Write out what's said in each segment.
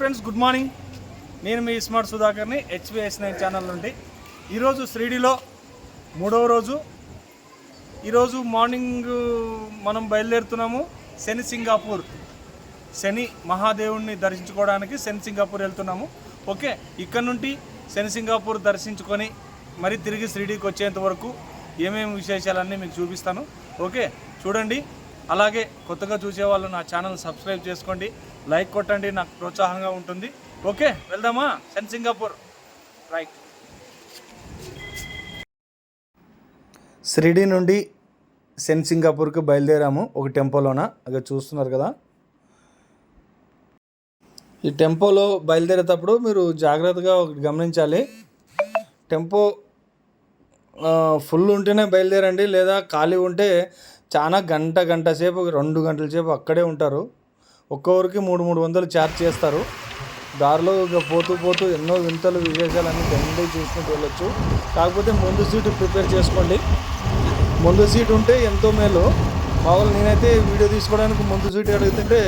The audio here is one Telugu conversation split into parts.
Friends good morning. నేను మీ స్మార్ట్ సుధాకర్ని హెచ్విఎస్ నైన్ ఛానల్ నుండి. ఈరోజు శ్రీడిలో మూడవ రోజు. ఈరోజు మార్నింగ్ మనం బయలుదేరుతున్నాము శని సింగాపూర్. శని మహాదేవుణ్ణి దర్శించుకోవడానికి శని సింగాపూర్ వెళ్తున్నాము. ఓకే ఇక్కడ నుండి శని సింగాపూర్ దర్శించుకొని మరి తిరిగి శ్రీడికి వచ్చేంత వరకు ఏమేమి విశేషాలన్నీ మీకు చూపిస్తాను. ఓకే చూడండి. అలాగే కొత్తగా చూసే వాళ్ళు నా ఛానల్ సబ్స్క్రైబ్ చేసుకోండి. లైక్ కొట్టండి నాకు ప్రోత్సాహంగా ఉంటుంది. ఓకే వెళ్దామా? సెన్ సింగపూర్. రైట్. షిరిడి నుండి సెన్ సింగపూర్కి బయలుదేరాము. ఒక టెంపోలోన? అక్కడ చూస్తున్నారు కదా. ఈ టెంపోలో బయలుదేరేటప్పుడు మీరు జాగ్రత్తగా ఒకటి గమనించాలి. టెంపో ఫుల్ ఉంటేనే బయలుదేరండి. లేదా ఖాళీ ఉంటే చాలా గంట గంట సేపు రెండు గంటల సేపు అక్కడే ఉంటారు. ఒక్కొక్కరికి మూడు మూడు వందలు ఛార్జ్ చేస్తారు. దారిలో ఇక పోతూ పోతూ ఎన్నో వింతలు విశేషాలన్నీ దండి చూసుకుంటూ వెళ్ళొచ్చు. కాకపోతే ముందు సీటు ప్రిపేర్ చేసుకోండి. ముందు సీట్ ఉంటే ఎంతో మేలు. మామూలు నేనైతే వీడియో తీసుకోవడానికి ముందు సీట్ అడుగుతుంటే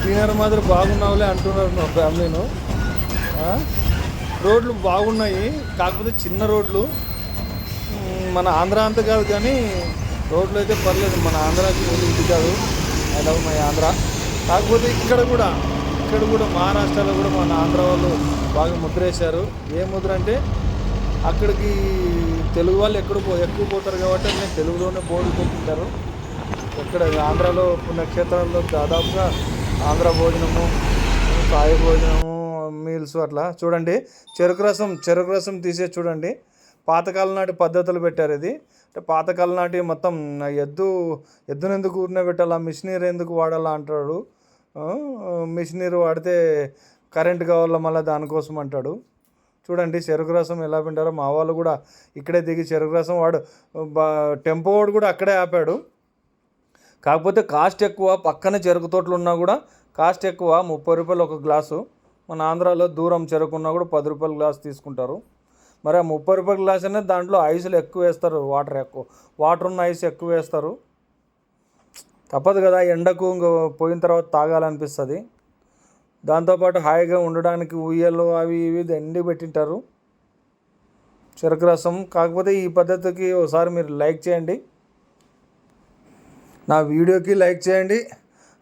క్లీనర్ మాదిరి బాగున్నావులే అంటున్నారు నా ఫ్యామిలీను. రోడ్లు బాగున్నాయి. కాకపోతే చిన్న రోడ్లు. మన ఆంధ్ర అంత కాదు కానీ రోడ్లు అయితే పర్లేదు. మన ఆంధ్రాకి ఇది కాదు. I love my Andhra. కాకపోతే ఇక్కడ కూడా ఇక్కడ కూడా మహారాష్ట్రలో కూడా మన ఆంధ్ర వాళ్ళు బాగా ముద్ర వేశారు ఏ ముద్ర అంటే అక్కడికి తెలుగు వాళ్ళు ఎక్కడ పో ఎక్కువ పోతారు కాబట్టి నేను తెలుగులోనే బోర్డు పెట్టింటారు. ఇక్కడ ఆంధ్రాలో పుణ్యక్షేత్రాల్లో దాదాపుగా ఆంధ్ర భోజనము సాయి భోజనము మీల్స్ అట్లా చూడండి. చెరుకు రసం చెరుకు రసం తీసే చూడండి. పాతకాలం నాటి పద్ధతులు పెట్టారు ఇది. అంటే పాతకాలం నాటి మొత్తం ఎద్దు ఎద్దును ఎందుకు ఊరినే పెట్టాలా? మిషనరీ ఎందుకు వాడాలా అంటాడు. మిషనరీ వాడితే కరెంట్ కావాలా మళ్ళీ దానికోసం అంటాడు. చూడండి చెరుకు రసం ఎలా పిండారో. మా వాళ్ళు కూడా ఇక్కడే దిగి చెరుకు రసం వాడు టెంపో వాడు కూడా అక్కడే ఆపాడు. కాకపోతే కాస్ట్ ఎక్కువ పక్కన చెరుకు తోటలు ఉన్నా కూడా కాస్ట్ ఎక్కువ ముప్పై రూపాయలు ఒక గ్లాసు. మన ఆంధ్రాలో దూరం చెరుకు ఉన్నా కూడా పది రూపాయల గ్లాస్ తీసుకుంటారు. మరి ఆ ముప్పై రూపాయల గ్లాస్ అనేది దాంట్లో ఐసులు ఎక్కువ వేస్తారు వాటర్ ఎక్కువ. వాటర్ ఉన్న ఐస్ ఎక్కువ వేస్తారు. తప్పదు కదా ఎండకు ఇంక పోయిన తర్వాత తాగాలనిపిస్తుంది. దాంతోపాటు హాయిగా ఉండడానికి ఉయ్యలు అవి ఇవి ఎండి పెట్టింటారు. చెరుకు రసం. కాకపోతే ఈ పద్ధతికి ఒకసారి మీరు లైక్ చేయండి. నా వీడియోకి లైక్ చేయండి.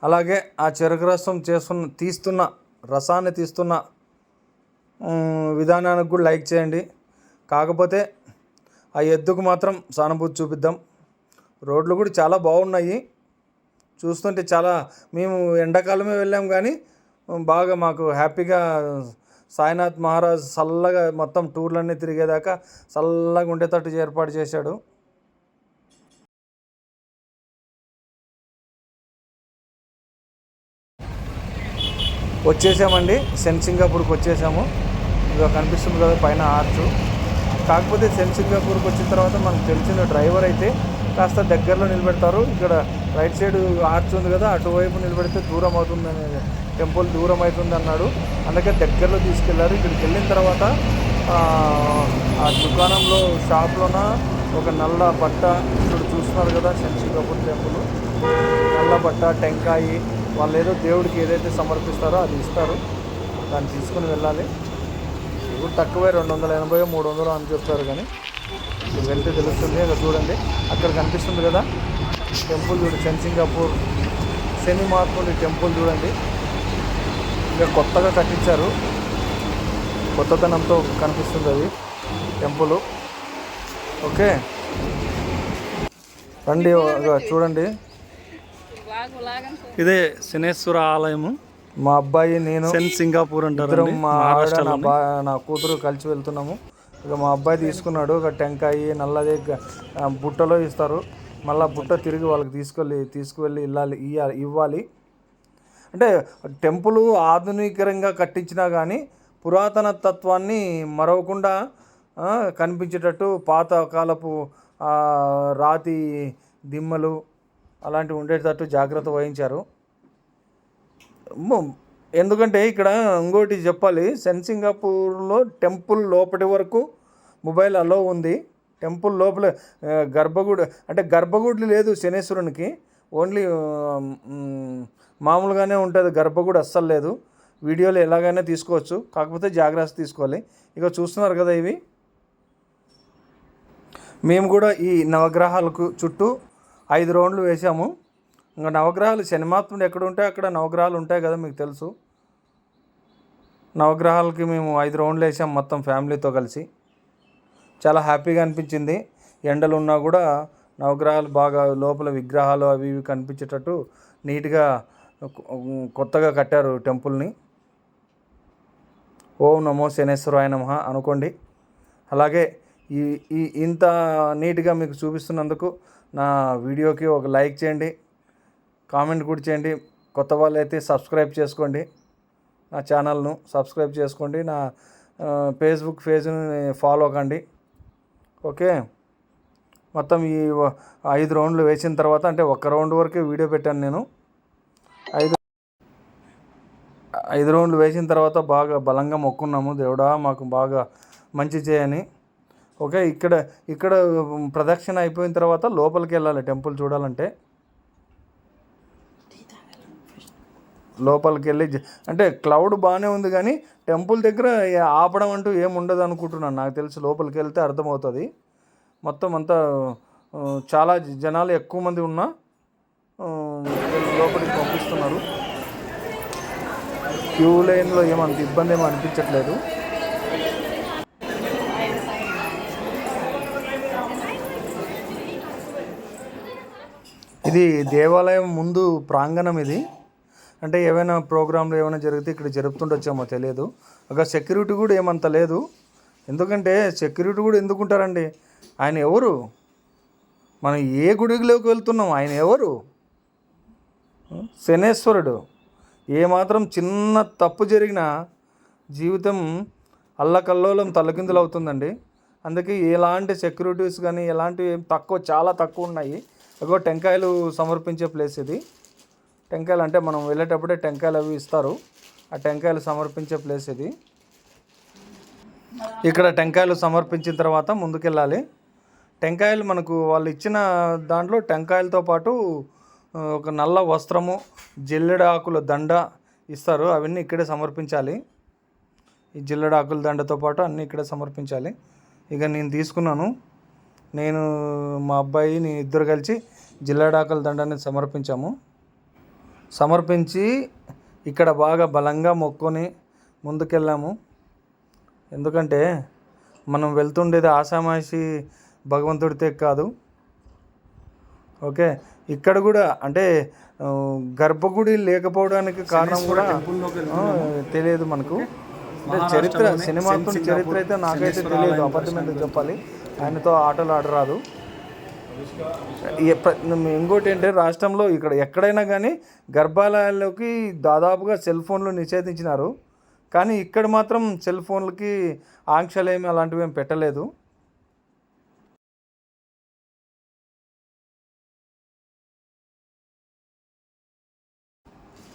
అలాగే ఆ చెరుకు రసం చేస్తున్న తీస్తున్న రసాన్ని తీస్తున్న విధానానికి కూడా లైక్ చేయండి. కాకపోతే ఆ ఎద్దుకు మాత్రం సానుభూతి చూపిద్దాం. రోడ్లు కూడా చాలా బాగున్నాయి. చూస్తుంటే చాలా మేము ఎండాకాలమే వెళ్ళాం కానీ బాగా మాకు హ్యాపీగా సాయినాథ్ మహారాజ్ చల్లగా మొత్తం టూర్లన్నీ తిరిగేదాకా చల్లగా ఉండేటట్టు ఏర్పాటు చేశాడు. వచ్చేసామండి. సెన్సింగ్ అప్పుడుకి వచ్చేసాము. ఇక కనిపిస్తుంది కదా పైన ఆర్చు. కాకపోతే సెన్ సింగపూర్కి వచ్చిన తర్వాత మనకు తెలిసిన డ్రైవర్ అయితే కాస్త దగ్గరలో నిలబెడతారు. ఇక్కడ రైట్ సైడ్ ఆర్చ్ ఉంది కదా అటువైపు నిలబెడితే దూరం అవుతుందని టెంపుల్ దూరం అవుతుంది అన్నాడు అందుకే దగ్గరలో తీసుకెళ్ళారు. ఇక్కడికి వెళ్ళిన తర్వాత ఆ, దుకాణంలో షాప్లోన ఒక నల్ల బట్ట ఇప్పుడు చూస్తున్నారు కదా సెన్ సింగాపూర్ టెంపుల్. నల్ల బట్ట టెంకాయి వాళ్ళు ఏదో దేవుడికి ఏదైతే సమర్పిస్తారో అది ఇస్తారు. దాన్ని తీసుకుని వెళ్ళాలి. ఇప్పుడు తక్కువే రెండు వందల ఎనభై మూడు వందలు అని చెప్తారు కానీ ఇప్పుడు వెళ్తే తెలుస్తుంది. అక్కడ చూడండి అక్కడ కనిపిస్తుంది కదా టెంపుల్ చూడు చెన్సింగాపూర్ శని మహాత్ముడి టెంపుల్ చూడండి. ఇంకా కొత్తగా కట్టించారు. కొత్తతనంతో కనిపిస్తుంది అది టెంపుల్. ఓకే. రండి చూడండి. ఇదే శనేశ్వర ఆలయము. మా అబ్బాయి నేను సింగాపూర్ అంటారు మా ఆవిడ నా బా నా కూతురు కలిసి వెళ్తున్నాము. ఇక మా అబ్బాయి తీసుకున్నాడు ఒక టెంకాయ నల్లది బుట్టలో ఇస్తారు. మళ్ళీ బుట్ట తిరిగి వాళ్ళకి తీసుకెళ్ళి తీసుకువెళ్ళి ఇల్లాలి ఇయ్యాలి ఇవ్వాలి. అంటే టెంపుల్ ఆధునికరంగా కట్టించినా కానీ పురాతన తత్వాన్ని మరవకుండా కనిపించేటట్టు పాత కాలపు రాతి దిమ్మలు అలాంటివి ఉండేటట్టు జాగ్రత్త వహించారు. ఎందుకంటే ఇక్కడ ఇంకోటి చెప్పాలి. సెన్సింగాపూర్లో టెంపుల్ లోపటి వరకు మొబైల్ అలో ఉంది. టెంపుల్ లోపల గర్భగుడి అంటే గర్భగుడి లేదు శనేశ్వరునికి. ఓన్లీ మామూలుగానే ఉంటుంది. గర్భగుడి అస్సలు లేదు. వీడియోలు ఎలాగైనా తీసుకోవచ్చు. కాకపోతే జాగ్రత్త తీసుకోవాలి. ఇక చూస్తున్నారు కదా ఇవి? మేము కూడా ఈ నవగ్రహాలకు చుట్టూ ఐదు రౌండ్లు వేసాము ఇంకా నవగ్రహాలు శనిమాత్ముడు ఎక్కడ ఉంటే అక్కడ నవగ్రహాలు ఉంటాయి కదా మీకు తెలుసు. నవగ్రహాలకి మేము ఐదు రౌండ్లు వేసాం మొత్తం ఫ్యామిలీతో కలిసి. చాలా హ్యాపీగా అనిపించింది. ఎండలు ఉన్నా కూడా నవగ్రహాలు బాగా లోపల విగ్రహాలు అవి ఇవి కనిపించేటట్టు నీట్గా కొత్తగా కట్టారు టెంపుల్ని. ఓం నమో శనేశ్వరాయ నమ అనుకోండి. అలాగే ఈ ఇంత నీట్గా మీకు చూపిస్తున్నందుకు నా వీడియోకి ఒక లైక్ చేయండి. కామెంట్ కూడా చేయండి. కొత్త వాళ్ళు అయితే సబ్స్క్రైబ్ చేసుకోండి. నా ఛానల్ను సబ్స్క్రైబ్ చేసుకోండి. నా ఫేస్బుక్ పేజ్ని ఫాలో కండి ఓకే? మొత్తం ఈ ఐదు రౌండ్లు వేసిన తర్వాత అంటే ఒక్క రౌండ్ వరకే వీడియో పెట్టాను నేను. ఐదు ఐదు రౌండ్లు వేసిన తర్వాత బాగా బలంగా మొక్కున్నాము. దేవుడా మాకు బాగా మంచి చేయని. ఓకే? ఇక్కడ ఇక్కడ ప్రదక్షిణ అయిపోయిన తర్వాత లోపలికి వెళ్ళాలి టెంపుల్ చూడాలంటే. లోపలికి వెళ్ళి అంటే క్లౌడ్ బాగానే ఉంది కానీ టెంపుల్ దగ్గర ఆపడం అంటూ ఏం ఉండదు అనుకుంటున్నాను. నాకు తెలిసి లోపలికి వెళ్తే అర్థమవుతుంది. మొత్తం అంతా చాలా జనాలు ఎక్కువ మంది ఉన్నా లోపలికి పంపిస్తున్నారు. క్యూ లైన్లో ఏమంత ఇబ్బంది ఏమో అనిపించట్లేదు. ఇది దేవాలయం ముందు ప్రాంగణం ఇది. అంటే ఏమైనా ప్రోగ్రాంలు ఏమైనా జరిగితే ఇక్కడ జరుపుతుండొచ్చేమో తెలియదు. ఒక సెక్యూరిటీ కూడా ఏమంత లేదు. ఎందుకంటే సెక్యూరిటీ కూడా ఎందుకుంటారండి? ఆయన ఎవరు? మనం ఏ గుడిలోకి వెళ్తున్నాం? ఆయన ఎవరు? శనేశ్వరుడు. ఏమాత్రం చిన్న తప్పు జరిగినా జీవితం అల్లకల్లోలం తలకిందులు అవుతుందండి అందుకే ఎలాంటి సెక్యూరిటీస్ కానీ ఎలాంటివి తక్కువ చాలా తక్కువ ఉన్నాయి. ఒక టెంకాయలు సమర్పించే ప్లేస్ ఇది. టెంకాయలు అంటే మనం వెళ్ళేటప్పుడే టెంకాయలు అవి ఇస్తారు. ఆ టెంకాయలు సమర్పించే ప్లేస్ ఇది. ఇక్కడ టెంకాయలు సమర్పించిన తర్వాత ముందుకెళ్ళాలి. టెంకాయలు మనకు వాళ్ళు ఇచ్చిన దాంట్లో టెంకాయలతో పాటు ఒక నల్ల వస్త్రము జిల్లెడ ఆకుల దండ ఇస్తారు. అవన్నీ ఇక్కడే సమర్పించాలి. ఈ జిల్లెడ ఆకుల దండతో పాటు అన్నీ ఇక్కడే సమర్పించాలి. ఇక నేను తీసుకున్నాను. నేను మా అబ్బాయి నేను ఇద్దరు కలిసి జిల్లెడ ఆకుల దండని సమర్పించాము. సమర్పించి ఇక్కడ బాగా బలంగా మొక్కుని ముందుకెళ్ళాము. ఎందుకంటే మనం వెళ్తుండేది ఆషామాషి భగవంతుడితే కాదు. ఓకే? ఇక్కడ కూడా అంటే గర్భగుడి లేకపోవడానికి కారణం కూడా తెలియదు మనకు. అంటే చరిత్ర సినిమా చరిత్ర అయితే నాకైతే తెలియదు. అబద్ధం ఎందుకు చెప్పాలి? ఆయనతో ఆటలు ఆడరాదు. ఇంకోటి ఏంటంటే రాష్ట్రంలో ఇక్కడ ఎక్కడైనా కానీ గర్భాలయాల్లోకి దాదాపుగా సెల్ ఫోన్లు నిషేధించినారు. కానీ ఇక్కడ మాత్రం సెల్ ఫోన్లకి ఆంక్షలు ఏమి అలాంటివి ఏమి పెట్టలేదు.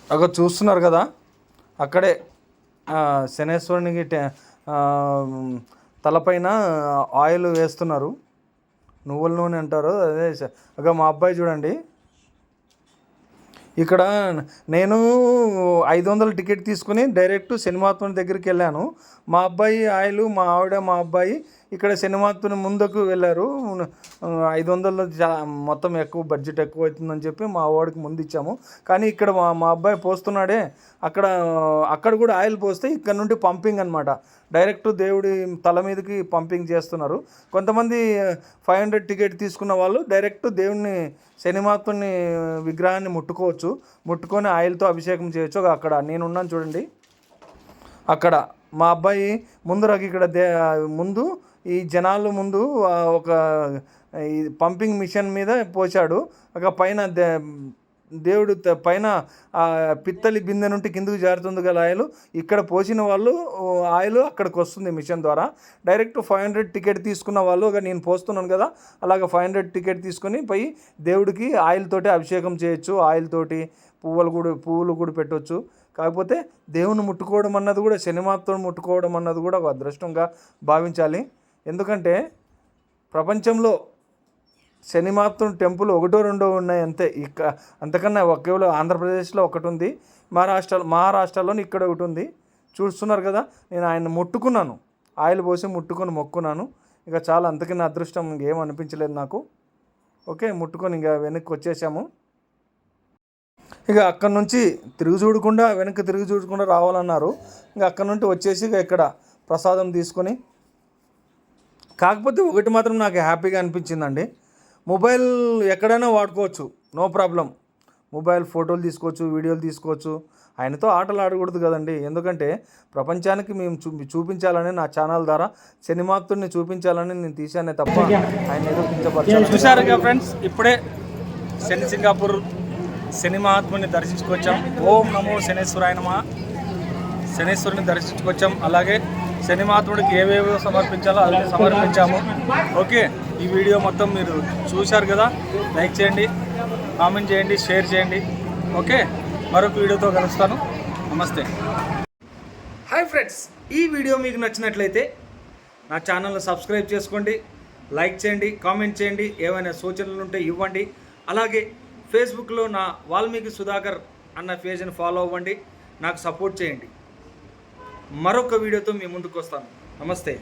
అక్కడ చూస్తున్నారు కదా? అక్కడే శనేశ్వరునికి తలపైన ఆయిల్ వేస్తున్నారు. నువ్వుల నూనె అంటారు అదే ఒక అగ మా అబ్బాయి చూడండి. ఇక్కడ నేను ఐదు వందల టికెట్ తీసుకుని డైరెక్ట్ సినిమాత్మని దగ్గరికి వెళ్ళాను. మా అబ్బాయి ఆయిలు మా ఆవిడ మా అబ్బాయి ఇక్కడ సినిమాతో ముందుకు వెళ్ళారు. ఐదు వందలు జా మొత్తం ఎక్కువ బడ్జెట్ ఎక్కువ అవుతుందని చెప్పి మా వాడికి ముందు ఇచ్చాము. కానీ ఇక్కడ మా మా అబ్బాయి పోస్తున్నాడే. అక్కడ అక్కడ కూడా ఆయిల్ పోస్తే ఇక్కడ నుండి పంపింగ్ అనమాట డైరెక్ట్ దేవుడి తల మీదకి పంపింగ్ చేస్తున్నారు. కొంతమంది ఫైవ్ హండ్రెడ్ టికెట్ తీసుకున్న వాళ్ళు డైరెక్ట్ దేవుడిని శనిమాత్ముని విగ్రహాన్ని ముట్టుకోవచ్చు. ముట్టుకొని ఆయిల్తో అభిషేకం చేయొచ్చు. అక్కడ నేనున్నాను చూడండి. అక్కడ మా అబ్బాయి ముందరకి ఇక్కడ దే ముందు ఈ జనాలు ముందు ఒక ఈ పంపింగ్ మిషన్ మీద పోచాడు ఒక పైన దే దేవుడు త- పైన ఆ పిత్తలి బిందె నుండి కిందకు జారుతుంది గల ఆయిల్. ఇక్కడ పోసిన వాళ్ళు ఆయిల్ అక్కడికి వస్తుంది మిషన్ ద్వారా. డైరెక్ట్ ఫైవ్ హండ్రెడ్ టికెట్ తీసుకున్న వాళ్ళు ఒక నేను పోస్తున్నాను కదా అలాగ ఫైవ్ హండ్రెడ్ టికెట్ తీసుకొని పోయి దేవుడికి ఆయిల్ తోటి అభిషేకం చేయొచ్చు. ఆయిల్ తోటి పువ్వులు కూడా పువ్వులు కూడా పెట్టవచ్చు కాకపోతే దేవుని ముట్టుకోవడం అన్నది కూడా శనిమాత్రం ముట్టుకోవడం అన్నది కూడా ఒక అదృష్టంగా భావించాలి. ఎందుకంటే ప్రపంచంలో శనిమాత్రం టెంపుల్ ఒకటో రెండో ఉన్నాయి అంతే ఇక అంతకన్నా ఒక కేవలం ఆంధ్రప్రదేశ్లో ఒకటి ఉంది మహారాష్ట్ర మహారాష్ట్రలోని ఇక్కడ ఒకటి ఉంది చూస్తున్నారు కదా నేను ఆయన ముట్టుకున్నాను. ఆయిల్ పోసి ముట్టుకొని మొక్కున్నాను. ఇక చాలా అంతకన్నా అదృష్టం ఇంకేం అనిపించలేదు నాకు. ఓకే ముట్టుకొని ఇంకా వెనక్కి వచ్చేసాము. ఇక అక్కడ నుంచి తిరిగి చూడకుండా వెనక్కి తిరిగి చూడకుండా రావాలన్నారు. ఇంకా అక్కడ నుండి వచ్చేసి ఇక ఇక్కడ ప్రసాదం తీసుకొని కాకపోతే ఒకటి మాత్రం నాకు హ్యాపీగా అనిపించిందండి. మొబైల్ ఎక్కడైనా వాడుకోవచ్చు. No problem. మొబైల్ ఫోటోలు తీసుకోవచ్చు వీడియోలు తీసుకోవచ్చు. ఆయనతో ఆటలు ఆడకూడదు కదండి. ఎందుకంటే ప్రపంచానికి మేము చూ చూపించాలని నా ఛానల్ ద్వారా సినిమాక్తుడిని చూపించాలని నేను తీశానే తప్ప ఆయన ఏదో చూసారుగా ఫ్రెండ్స్? ఇప్పుడే శని సింగాపూర్ శని మహాత్ముని దర్శించుకొచ్చాం. ఓం నమో శనేశ్వరాయనమా శనేశ్వరుని దర్శించుకొచ్చాం. అలాగే శనిమాత్ముడికి ఏవేవో సమర్పించాలో అవి సమర్పించాము. ఓకే ఈ వీడియో మొత్తం మీరు చూశారు కదా? లైక్ చేయండి కామెంట్ చేయండి షేర్ చేయండి. ఓకే మరొక వీడియోతో కలుస్తాను. నమస్తే. హాయ్ ఫ్రెండ్స్ ఈ వీడియో మీకు నచ్చినట్లయితే నా ఛానల్ని సబ్స్క్రైబ్ చేసుకోండి లైక్ చేయండి కామెంట్ చేయండి ఏమైనా సూచనలు ఉంటే ఇవ్వండి. అలాగే ఫేస్బుక్లో నా వాల్మీకి సుధాకర్ అన్న పేజ్ని ఫాలో అవ్వండి నాకు సపోర్ట్ చేయండి. మరొక వీడియోతో మీ ముందుకు వస్తాను. నమస్తే.